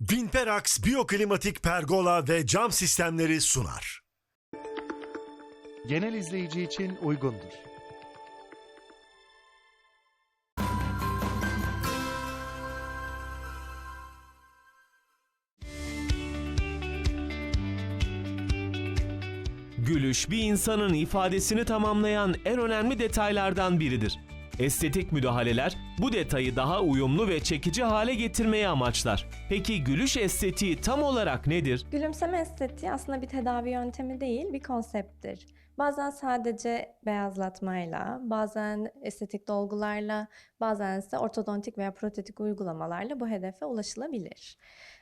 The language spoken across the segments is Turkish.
Vinperax Biyoklimatik Pergola ve Cam Sistemleri sunar. genel izleyici için uygundur. Gülüş bir insanın ifadesini tamamlayan en önemli detaylardan biridir. Estetik müdahaleler bu detayı daha uyumlu ve çekici hale getirmeyi amaçlar. Peki gülüş estetiği tam olarak nedir? Gülümseme estetiği aslında bir tedavi yöntemi değil, bir konsepttir. Bazen sadece beyazlatmayla, bazen estetik dolgularla, bazen ise ortodontik veya protetik uygulamalarla bu hedefe ulaşılabilir.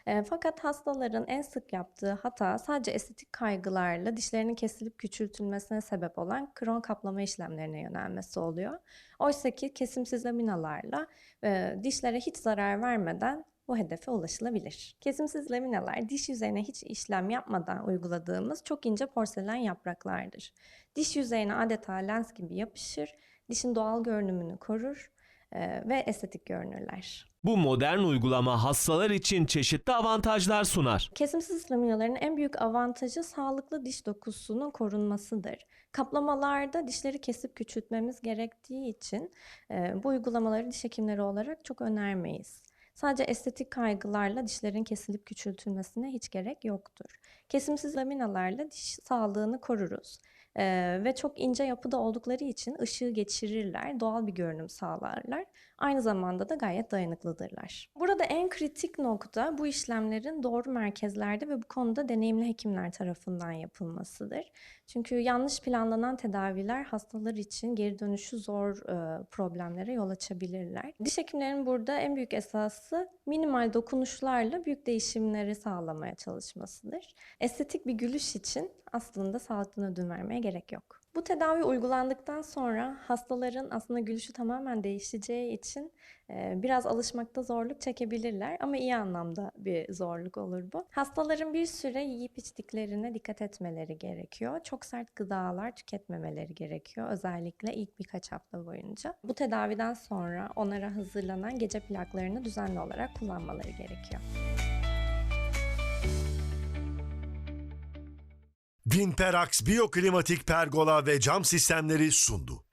E, fakat hastaların en sık yaptığı hata sadece estetik kaygılarla dişlerinin kesilip küçültülmesine sebep olan kron kaplama işlemlerine yönelmesi oluyor. Oysa ki kesimsiz laminalarla e, dişlere hiç zarar vermeden bu hedefe ulaşılabilir. Kesimsiz laminalar diş yüzeyine hiç işlem yapmadan uyguladığımız çok ince porselen yapraklardır. Diş yüzeyine adeta lens gibi yapışır, dişin doğal görünümünü korur ve estetik görünürler. Bu modern uygulama hastalar için çeşitli avantajlar sunar. Kesimsiz laminaların en büyük avantajı sağlıklı diş dokusunun korunmasıdır. Kaplamalarda dişleri kesip küçültmemiz gerektiği için e, bu uygulamaları diş hekimleri olarak çok önermeyiz. Sadece estetik kaygılarla dişlerin kesilip küçültülmesine hiç gerek yoktur. Kesimsiz laminalarla diş sağlığını koruruz. Ee, ve çok ince yapıda oldukları için ışığı geçirirler, doğal bir görünüm sağlarlar. Aynı zamanda da gayet dayanıklıdırlar. Burada en kritik nokta bu işlemlerin doğru merkezlerde ve bu konuda deneyimli hekimler tarafından yapılmasıdır. Çünkü yanlış planlanan tedaviler hastalar için geri dönüşü zor e, problemlere yol açabilirler. Diş hekimlerinin burada en büyük esası minimal dokunuşlarla büyük değişimleri sağlamaya çalışmasıdır. Estetik bir gülüş için aslında sağlıktan ödün vermeye gerek yok. Bu tedavi uygulandıktan sonra hastaların aslında gülüşü tamamen değişeceği için e, biraz alışmakta zorluk çekebilirler ama iyi anlamda bir zorluk olur bu. Hastaların bir süre yiyip içtiklerine dikkat etmeleri gerekiyor. Çok sert gıdalar tüketmemeleri gerekiyor özellikle ilk birkaç hafta boyunca. Bu tedaviden sonra onlara hazırlanan gece plaklarını düzenli olarak kullanmaları gerekiyor. Vinperax Biyoklimatik Pergola ve Cam Sistemleri sundu.